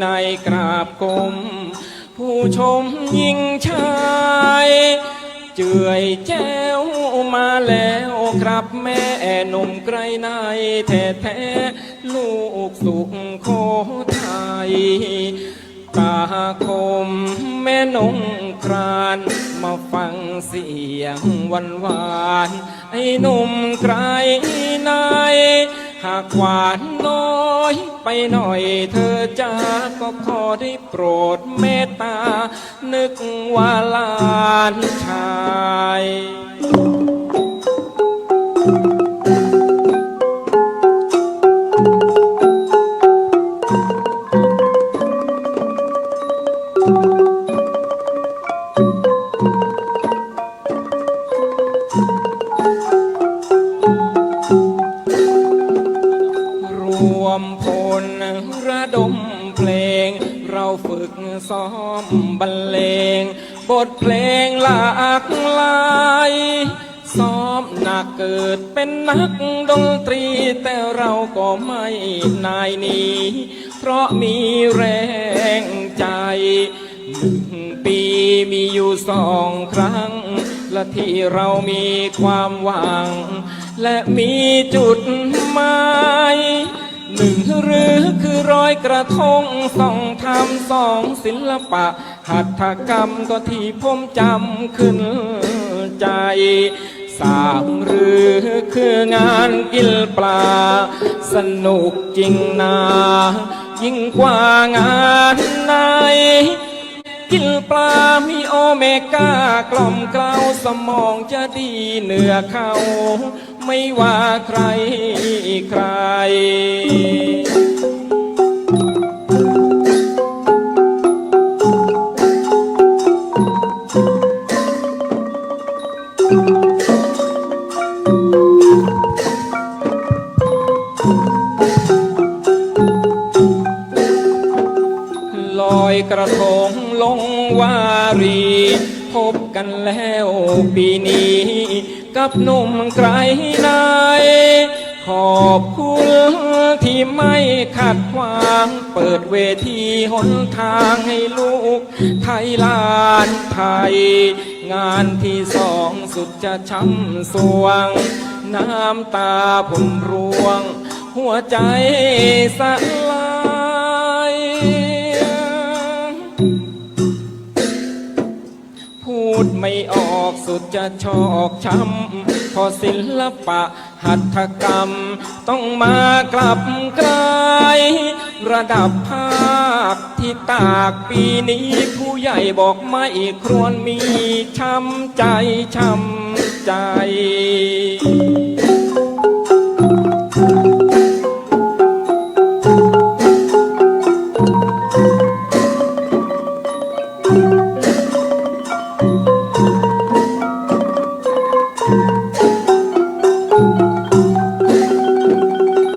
ในกราบกรมผู้ชมยิ่งชา เจือยแจ้วมาแล้วครับแม่หนุ่มไกรในแท้แท้ลูกสุขโคไทยตาคมแม่นงครานมาฟังเสียงวานหวานไอ้หนุ่มไกรนายหากหวานน้อยไปหน่อยเธอจ้าก็ขอได้ โปรดเมตตา นึกว่าหลานชาย ซ้อมบรรเลง บทเพลงหลากหลายซ้อมหนักเกิดเป็นนักดนตรี แต่เราก็ไม่นายหนีเพราะมีแรงใจหนึ่งปีมีอยู่สองครั้ง และที่เรามีความหวัง และมีจุดหมาย หนึ่งหรือคือร้อยกระทงสองทำสองศิลปะ หัตถกรรมก็ที่ผมจำขึ้นใจสามหรือคืองานกินปลา สนุกจริงนา ยิ่งกว่างานไหนกินปลา มีโอเมก้ากล่อมเกลาสมองจะดีเหนือเขา ไม่ว่าใครใคร ลอยกระทงลงวารี พบกันแล้วปีนี้ กับหนุ่มไกรนายขอบคุณที่ไม่ขัดขวาง เปิดเวทีหนทางให้ลูก ไทยลานไทย งานที่สองสุดจะช้ำสวง น้ำตาผมร่วง หัวใจสล ออกสุดจะชอกช้ำพอศิลปะหัตถกรรม ต้องมากลับกลายระดับภาคที่ตากปีนี้ผู้ใหญ่บอกไม่ครวรมีช้ำใจช้ำใจ